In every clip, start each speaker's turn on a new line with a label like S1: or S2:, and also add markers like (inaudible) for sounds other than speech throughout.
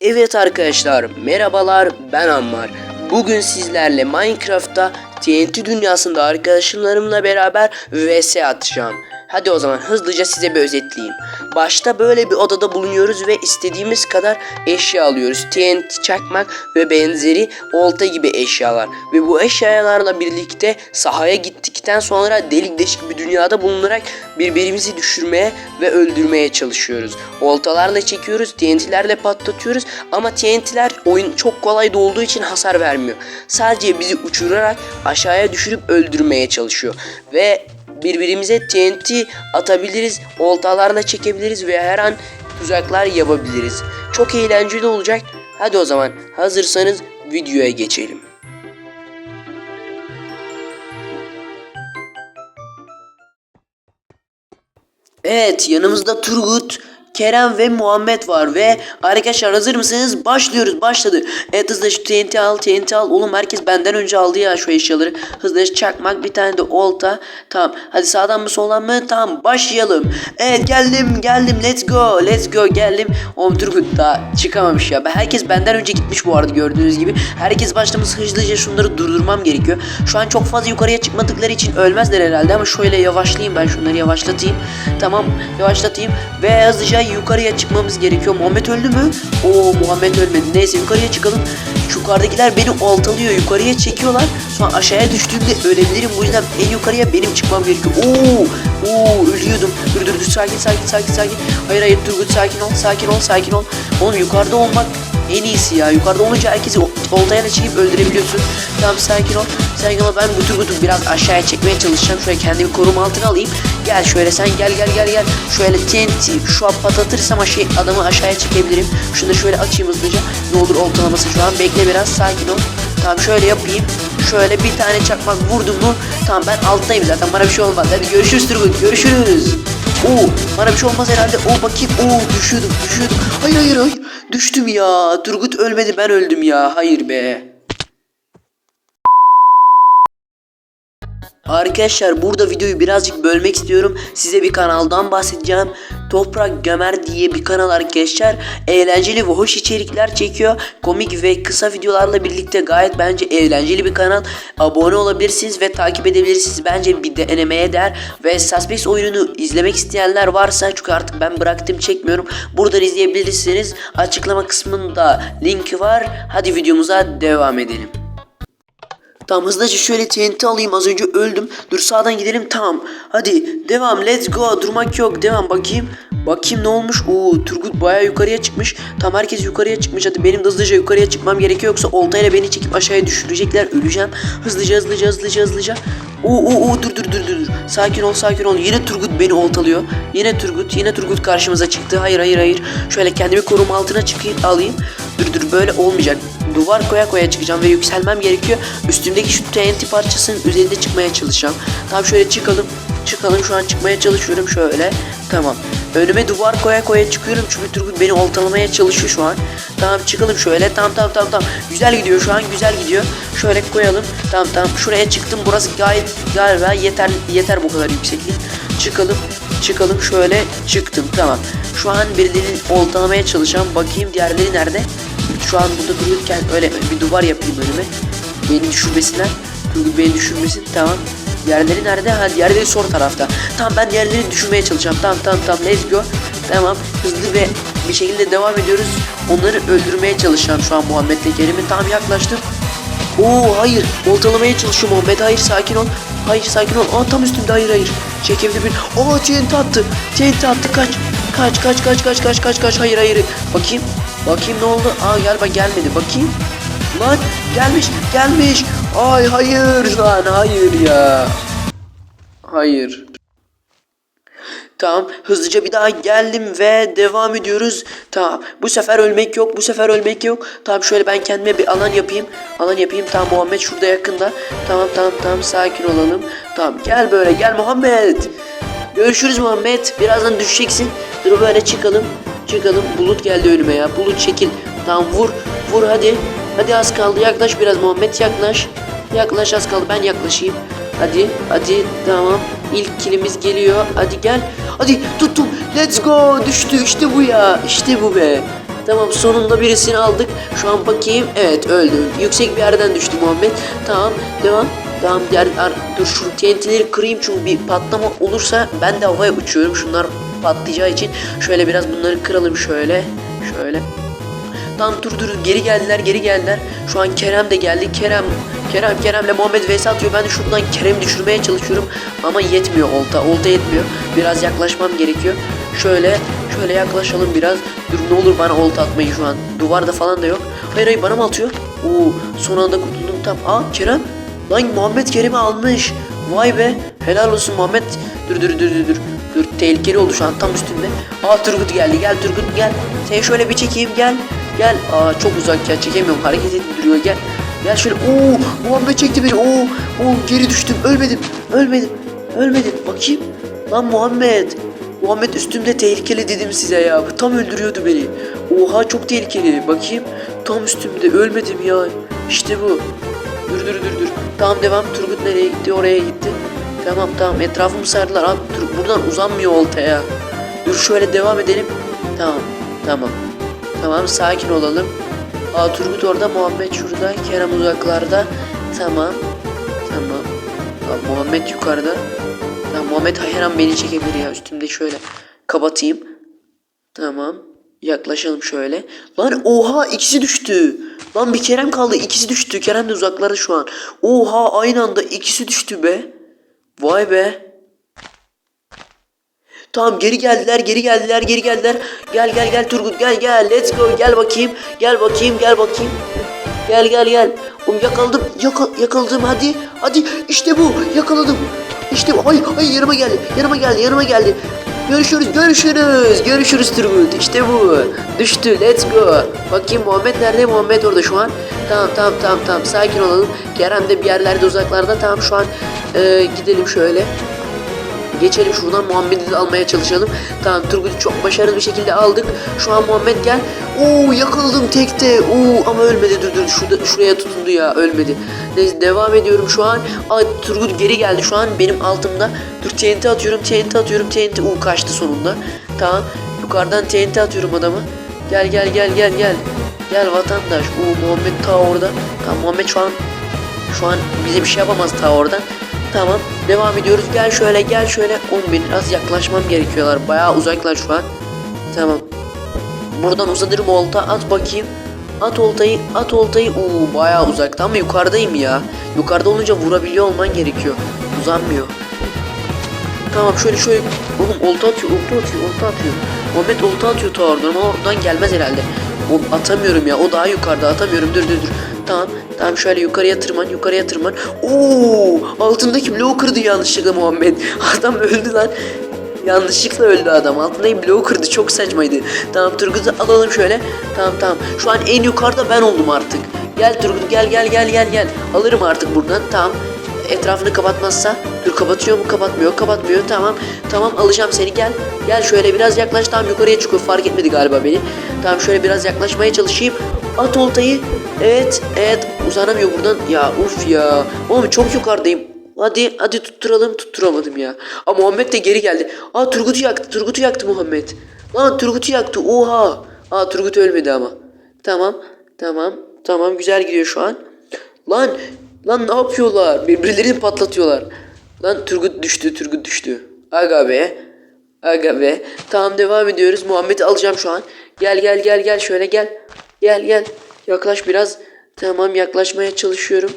S1: Evet arkadaşlar merhabalar ben Ammar. Bugün sizlerle Minecraft'ta TNT dünyasında arkadaşlarımla beraber vs atacağım. Hadi o zaman hızlıca size bir özetleyeyim. Başta böyle bir odada bulunuyoruz ve istediğimiz kadar eşya alıyoruz. TNT çakmak ve benzeri olta gibi eşyalar. Ve bu eşyalarla birlikte sahaya gittikten sonra delik deşik bir dünyada bulunarak birbirimizi düşürmeye ve öldürmeye çalışıyoruz. Oltalarla çekiyoruz, TNT'lerle patlatıyoruz ama TNT'ler oyun çok kolay dolduğu için hasar vermiyor. Sadece bizi uçurarak aşağıya düşürüp öldürmeye çalışıyor. Ve birbirimize TNT atabiliriz, oltalarla çekebiliriz ve her an tuzaklar yapabiliriz. Çok eğlenceli olacak. Hadi o zaman hazırsanız videoya geçelim. Evet yanımızda Turgut, Kerem ve Muhammed var ve arkadaşlar hazır mısınız? Başlıyoruz başladı. Evet hızlı şu TNT al TNT al. Oğlum herkes benden önce aldı ya şu eşyaları. Hızlı çakmak bir tane de olta. Tamam hadi sağdan mı soldan mı? Tamam başlayalım. Evet geldim geldim let's go let's go geldim. Oğlum Turgut daha çıkamamış ya. Herkes benden önce gitmiş bu arada gördüğünüz gibi. Herkes başlamış hızlıca şunları durdurmam gerekiyor. Şu an çok fazla yukarıya çıkmadıkları için ölmezler herhalde ama şöyle yavaşlayayım ben şunları yavaşlatayım. Tamam yavaşlatayım ve hızlıca yukarıya çıkmamız gerekiyor. Muhammed öldü mü? Oo Muhammed ölmedi. Neyse yukarıya çıkalım. Yukarıdakiler beni oltalıyor. Yukarıya çekiyorlar. Sonra aşağıya düştüğümde ölebilirim. Bu yüzden en yukarıya benim çıkmam gerekiyor. Oo, oo ölüyordum. Dur dur dur sakin sakin sakin sakin. Hayır hayır Turgut sakin ol sakin ol sakin ol. Oğlum yukarıda olmak en iyisi ya. Yukarıda olunca herkesi o- oltaya da çekip öldürebiliyorsun. Tamam sakin ol. Sakin ol. Ben bu Turgut'u biraz aşağıya çekmeye çalışacağım. Şöyle kendimi koruma altına alayım. Gel şöyle sen gel gel gel gel. Şöyle TNT şu an patlatırsam aşağı, adamı aşağıya çekebilirim. Şunu da şöyle açayım hızlıca. Ne olur oltalaması şu an. Bekle biraz sakin ol. Tamam şöyle yapayım. Şöyle bir tane çakmak vurdum mu? Tamam ben alttayım zaten. Bana bir şey olmaz. Hadi görüşürüz Turgut. Görüşürüz. Oo bana bir şey olmaz herhalde. Oo bakayım. Oo düşüyordum düşüyordum. Hayır hayır hayır. Düştüm ya. Turgut ölmedi ben öldüm ya. Hayır be. Arkadaşlar burada videoyu birazcık bölmek istiyorum. Size bir kanaldan bahsedeceğim. Toprak Gömer diye bir kanal arkadaşlar. Eğlenceli ve hoş içerikler çekiyor. Komik ve kısa videolarla birlikte gayet bence eğlenceli bir kanal. Abone olabilirsiniz ve takip edebilirsiniz. Bence bir denemeye değer. Ve Suspect oyununu izlemek isteyenler varsa çünkü artık ben bıraktım çekmiyorum. Buradan izleyebilirsiniz. Açıklama kısmında linki var. Hadi videomuza devam edelim. Tamam hızlıca şöyle TNT alayım az önce öldüm. Dur sağdan gidelim tamam. Hadi devam let's go durmak yok devam bakayım. Bakayım ne olmuş? Oo Turgut baya yukarıya çıkmış. Tam herkes yukarıya çıkmış. Hadi benim de hızlıca yukarıya çıkmam gerekiyor yoksa oltayla beni çekip aşağıya düşürecekler. Öleceğim. Hızlıca hızlıca hızlıca hızlıca. Oo oo oo dur dur dur. dur. Sakin ol sakin ol. Yine Turgut beni oltalıyor. Yine Turgut yine Turgut karşımıza çıktı. Hayır hayır hayır. Şöyle kendimi koruma altına çıkayım alayım. Dur dur böyle olmayacak. Duvar koya koya çıkacağım ve yükselmem gerekiyor. Üstümdeki şu TNT parçasının üzerinde çıkmaya çalışacağım. Tamam şöyle çıkalım. Çıkalım şu an çıkmaya çalışıyorum şöyle. Tamam. Önüme duvar koya koya çıkıyorum çünkü Turgut beni oltalamaya çalışıyor şu an. Tamam çıkalım şöyle. Tamam tamam tamam tamam. Güzel gidiyor şu an güzel gidiyor. Şöyle koyalım. Tamam tamam. Şuraya çıktım. Burası gayet galiba yeter yeter bu kadar yükseklik. Çıkalım. Çıkalım şöyle çıktım tamam. Şu an birilerini oltalamaya çalışacağım. Bakayım diğerleri nerede? Şu an burada dururken öyle bir duvar yapayım önüme. Beni düşürmesinler. Turgut beni düşürmesin. Tamam. Diğerleri nerede? Ha diğerleri sol tarafta. Tamam ben diğerlerini düşürmeye çalışacağım. Tamam tamam tamam let's go. Tamam hızlı ve bir şekilde devam ediyoruz. Onları öldürmeye çalışacağım şu an Muhammed'le Kerim'i. Tam yaklaştım. Oo hayır. Oltalamaya çalışıyor Muhammed. Hayır sakin ol. Hayır sakin ol. Aa tam üstümde hayır hayır. Çekebilir beni. Aa TNT attı. TNT attı kaç. Kaç kaç kaç kaç kaç kaç kaç. Hayır hayır. Bakayım. Bakayım ne oldu? Aa galiba gelmedi. Bakayım. Lan gelmiş gelmiş. Ay hayır lan hayır ya. Hayır. Tamam hızlıca bir daha geldim ve devam ediyoruz. Tamam bu sefer ölmek yok bu sefer ölmek yok. Tamam şöyle ben kendime bir alan yapayım. Alan yapayım tamam Muhammed şurada yakında. Tamam tamam tamam sakin olalım. Tamam gel böyle gel Muhammed. Görüşürüz Muhammed. Birazdan düşeceksin. Dur böyle çıkalım. Çıkalım. Bulut geldi önüme ya. Bulut çekil. Tamam vur. Vur hadi. Hadi az kaldı. Yaklaş biraz Muhammed yaklaş. Yaklaş az kaldı. Ben yaklaşayım. Hadi. Hadi. Tamam. İlk kilimiz geliyor. Hadi gel. Hadi tuttum. Let's go. Düştü. İşte bu ya. İşte bu be. Tamam sonunda birisini aldık. Şu an bakayım. Evet öldü. Yüksek bir yerden düştü Muhammed. Tamam devam. Tamam diğer dur şu TNT'leri kırayım çünkü bir patlama olursa ben de havaya uçuyorum. Şunlar patlayacağı için şöyle biraz bunları kıralım şöyle. Şöyle. Tamam dur dur geri geldiler geri geldiler. Şu an Kerem de geldi. Kerem Kerem Kerem'le Muhammed vs atıyor. Ben de şuradan Kerem'i düşürmeye çalışıyorum. Ama yetmiyor olta. Olta yetmiyor. Biraz yaklaşmam gerekiyor. Şöyle şöyle yaklaşalım biraz. Dur ne olur bana olta atmayın şu an. Duvarda falan da yok. Hayır hayır bana mı atıyor? Oo son anda kurtuldum tam. Aa Kerem. Lan Muhammed Kerem'i almış. Vay be. Helal olsun Muhammed. Dur dur dur dur dur. Dur tehlikeli oldu şu an tam üstünde. Aa Turgut geldi. Gel Turgut gel. Seni şöyle bir çekeyim gel. Gel. Aa çok uzak ya çekemiyorum. Hareket duruyor gel. Gel şöyle. Oo Muhammed çekti beni. Oo oo geri düştüm. Ölmedim. Ölmedim. Ölmedim. Bakayım. Lan Muhammed. Muhammed üstümde tehlikeli dedim size ya. Bu Tam öldürüyordu beni. Oha çok tehlikeli. Bakayım. Tam üstümde. Ölmedim ya. İşte bu. Dur dur dur dur. Tamam devam. Turgut nereye gitti? Oraya gitti. Tamam tamam. Etrafımı sardılar. Abi Tur buradan uzanmıyor oltaya. Dur şöyle devam edelim. Tamam. Tamam. Tamam sakin olalım. Aa Turgut orada. Muhammed şurada. Kerem uzaklarda. Tamam. Tamam. Aa, Muhammed yukarıda. Tamam Muhammed her an beni çekebilir ya. Üstümde şöyle kapatayım. Tamam. Yaklaşalım şöyle. Lan oha ikisi düştü. Lan bir Kerem kaldı. ikisi düştü. Kerem de uzaklarda şu an. Oha aynı anda ikisi düştü be. Vay be. Tamam geri geldiler, geri geldiler, geri geldiler. Gel gel gel Turgut gel gel. Let's go. Gel bakayım. Gel bakayım, gel bakayım. Gel gel gel. Oğlum yakaladım. Yaka, yakaladım hadi. Hadi işte bu. Yakaladım. İşte bu. Ay ay yanıma geldi. Yanıma geldi. Yanıma geldi. Görüşürüz. Görüşürüz. Görüşürüz Turgut. İşte bu. Düştü. Let's go. Bakayım Muhammed nerede? Muhammed orada şu an. Tamam tamam tamam tamam. Sakin olalım. Kerem de bir yerlerde uzaklarda. Tamam şu an e, gidelim şöyle. Geçelim şuradan Muhammed'i almaya çalışalım. Tamam Turgut'u çok başarılı bir şekilde aldık. Şu an Muhammed gel. Oo yakaladım tekte. Oo ama ölmedi dur dur. Şurada, şuraya tutundu ya ölmedi. Neyse devam ediyorum şu an. Aa, Turgut geri geldi şu an benim altımda. Dur TNT atıyorum TNT atıyorum TNT. Oo kaçtı sonunda. Tamam yukarıdan TNT atıyorum adamı. Gel gel gel gel gel. Gel vatandaş. Oo Muhammed ta orada. Tamam Muhammed şu an şu an bize bir şey yapamaz ta oradan. Tamam devam ediyoruz. Gel şöyle gel şöyle. Oğlum benim biraz yaklaşmam gerekiyorlar. Bayağı uzaklar şu an. Tamam. Buradan uzanırım olta at bakayım. At oltayı at oltayı. Oo bayağı uzakta ama yukarıdayım ya. Yukarıda olunca vurabiliyor olman gerekiyor. Uzanmıyor. Tamam şöyle şöyle. Oğlum olta atıyor olta atıyor olta atıyor. Muhammed olta atıyor ta oradan ama oradan gelmez herhalde. Oğlum atamıyorum ya o daha yukarıda atamıyorum dur dur dur. Tamam tamam şöyle yukarıya tırman yukarıya tırman. Oo altındaki bloğu kırdı yanlışlıkla Muhammed. (laughs) Adam öldü lan. Yanlışlıkla öldü adam. Altındaki bloğu kırdı. Çok saçmaydı. Tamam Turgut'u alalım şöyle. Tamam tamam. Şu an en yukarıda ben oldum artık. Gel Turgut gel gel gel gel gel. Alırım artık buradan. Tamam etrafını kapatmazsa dur kapatıyor mu? Kapatmıyor. Kapatmıyor. Tamam. Tamam alacağım seni. Gel. Gel şöyle biraz yaklaş. Tamam yukarıya çıkıyor. Fark etmedi galiba beni. Tamam şöyle biraz yaklaşmaya çalışayım. At oltayı. Evet evet. Uzanamıyor buradan. Ya uf ya. Oğlum çok yukarıdayım. Hadi hadi tutturalım. Tutturamadım ya. Ama Muhammed de geri geldi. Aa Turgut'u yaktı. Turgut'u yaktı Muhammed. Lan Turgut'u yaktı. Oha. Aa Turgut ölmedi ama. Tamam tamam tamam. Güzel gidiyor şu an. Lan lan ne yapıyorlar? Birbirlerini patlatıyorlar. Lan Turgut düştü, Turgut düştü. Aga be. Aga be. Tamam devam ediyoruz. Muhammed'i alacağım şu an. Gel gel gel gel şöyle gel. Gel gel. Yaklaş biraz. Tamam yaklaşmaya çalışıyorum.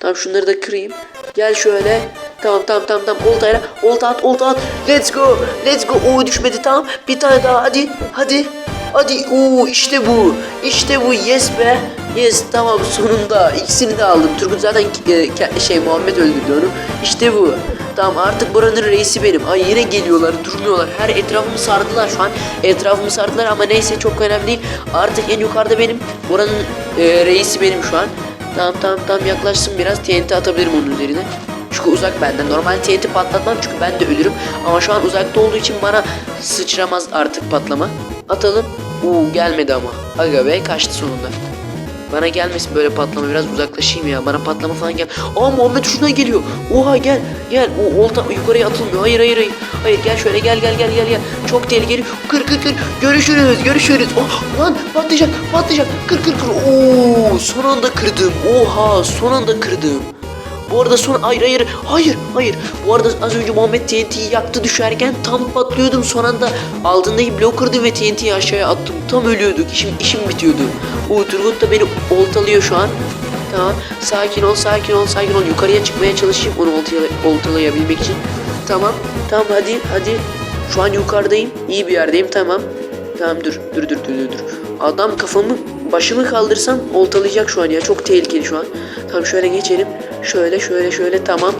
S1: Tamam şunları da kırayım. Gel şöyle. Tamam tamam tamam tamam. Oltayla. Olta at olta at. Let's go. Let's go. Oo düşmedi tamam. Bir tane daha hadi. Hadi. Hadi oo işte bu. İşte bu yes be. Yes tamam sonunda ikisini de aldım. Turgut zaten e, şey Muhammed öldürdü onu. İşte bu. Tamam artık buranın reisi benim. Ay yine geliyorlar durmuyorlar. Her etrafımı sardılar şu an. Etrafımı sardılar ama neyse çok önemli değil. Artık en yukarıda benim. Buranın e, reisi benim şu an. Tamam tamam tamam yaklaşsın biraz. TNT atabilirim onun üzerine. Çünkü uzak benden. Normal TNT patlatmam çünkü ben de ölürüm. Ama şu an uzakta olduğu için bana sıçramaz artık patlama. Atalım. Uuu gelmedi ama. Aga be kaçtı sonunda. Bana gelmesin böyle patlama biraz uzaklaşayım ya. Bana patlama falan gel. Aa Muhammed şuradan geliyor. Oha gel gel. O olta yukarıya atılmıyor. Hayır hayır hayır. Hayır gel şöyle gel gel gel gel gel. Çok tehlikeli. Kır kır kır. Görüşürüz görüşürüz. Oh, lan patlayacak patlayacak. Kır kır kır. Oo son anda kırdım. Oha son anda kırdım. Bu arada son hayır hayır hayır hayır. Bu arada az önce Muhammed TNT'yi yaktı düşerken tam patlıyordum son anda altındaki bloğu ve TNT'yi aşağıya attım. Tam ölüyorduk. İşim, işim bitiyordu. O Turgut da beni oltalıyor şu an. Tamam. Sakin ol, sakin ol, sakin ol. Yukarıya çıkmaya çalışayım onu oltala- oltalayabilmek için. Tamam. Tamam hadi hadi. Şu an yukarıdayım. İyi bir yerdeyim. Tamam. Tamam dur dur dur dur. dur. Adam kafamı başımı kaldırsam oltalayacak şu an ya. Çok tehlikeli şu an. Tamam şöyle geçelim. Şöyle şöyle şöyle tamam.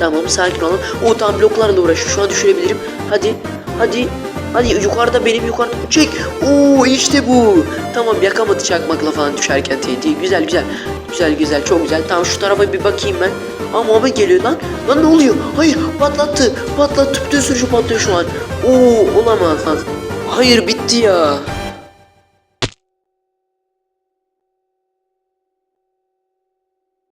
S1: Tamam sakin olun. O tam bloklarla uğraşıyor. Şu an düşürebilirim. Hadi. Hadi. Hadi yukarıda benim yukarıda. Çek. Oo işte bu. Tamam yakamadı çakmakla falan düşerken TNT. Güzel güzel. Güzel güzel çok güzel. Tamam şu tarafa bir bakayım ben. Aa Muhammed geliyor lan. Lan ne oluyor? Hayır patlattı. Patlattı. Bütün sürücü patlıyor şu an. Oo olamaz lan. Hayır bitti ya.